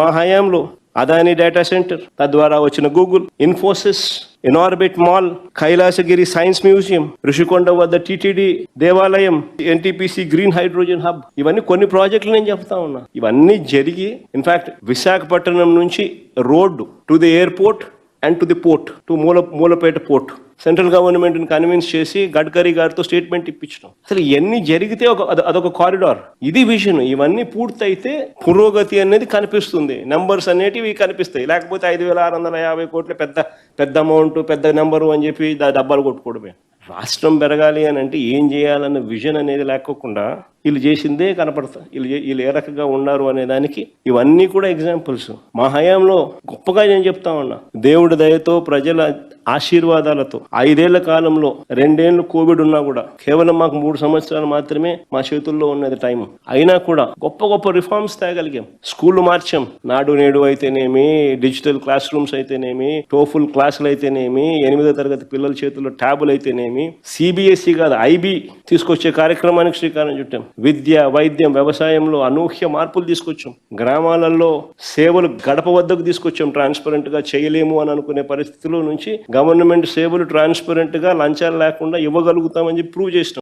మా హయాంలో Adani data centre తద్వారా వచ్చిన Google Infosys Inorbit mall Kailasagiri science museum Rushikonda వద్ద టిటిడి దేవాలయం ఎన్టీపీసీ గ్రీన్ హైడ్రోజన్ హబ్ ఇవన్నీ కొన్ని ప్రాజెక్టులు నేను చెప్తా ఉన్నా. ఇవన్నీ జరిగి ఇన్ఫాక్ట్ విశాఖపట్నం నుంచి road to the airport and to the port to మూల మూలపేట పోర్ట్ సెంట్రల్ గవర్నమెంట్ని కన్విన్స్ చేసి గడ్కరీ గారితో స్టేట్మెంట్ ఇప్పించడం అసలు ఎన్ని జరిగితే ఒక అదొక కారిడార్ ఇది విజన్ ఇవన్నీ పూర్తయితే పురోగతి అనేది కనిపిస్తుంది. నెంబర్స్ అనేటివి కనిపిస్తాయి. లేకపోతే ఐదు వేల ఆరు వందల యాభై కోట్ల పెద్ద పెద్ద అమౌంట్ పెద్ద నెంబరు అని చెప్పి దా- డబ్బాలు కొట్టుకోవడమే. రాష్ట్రం పెరగాలి అని అంటే ఏం చేయాలన్న విజన్ అనేది లేకోకుండా వీళ్ళు చేసిందే కనపడతా వీళ్ళు వీళ్ళు ఏ రకంగా ఉన్నారు అనే దానికి ఇవన్నీ కూడా ఎగ్జాంపుల్స్ మా హయాంలో గొప్పగా నేను చెప్తా ఉన్నా. దేవుడి దయతో ప్రజల ఆశీర్వాదాలతో ఐదేళ్ళ కాలంలో రెండేళ్ళు కోవిడ్ ఉన్నా కూడా కేవలం మాకు మూడు సంవత్సరాలు మాత్రమే మా చేతుల్లో ఉన్నది టైం అయినా కూడా గొప్ప గొప్ప రిఫార్మ్స్ తేగలిగాం. స్కూళ్ళు మార్చాం. నాడు నేడు అయితేనేమి డిజిటల్ క్లాస్ రూమ్స్ అయితేనేమి టోఫుల్ క్లాసులు అయితేనేమి ఎనిమిదో తరగతి పిల్లల చేతుల్లో ట్యాబులు అయితేనేమి సిబిఎస్ఈ కాదు ఐబీ తీసుకొచ్చే కార్యక్రమానికి శ్రీకారం చుట్టాం. విద్య వైద్యం వ్యవసాయంలో అనూహ్య మార్పులు తీసుకొచ్చాం. గ్రామాలలో సేవలు గడప వద్దకు తీసుకొచ్చాం ట్రాన్స్పరెంట్గా చేయలేము అని అనుకునే పరిస్థితుల నుంచి గవర్నమెంట్ సేవలు ట్రాన్స్పరెంట్గా లంచాలు లేకుండా ఇవ్వగలుగుతామని ప్రూవ్ చేసినాం.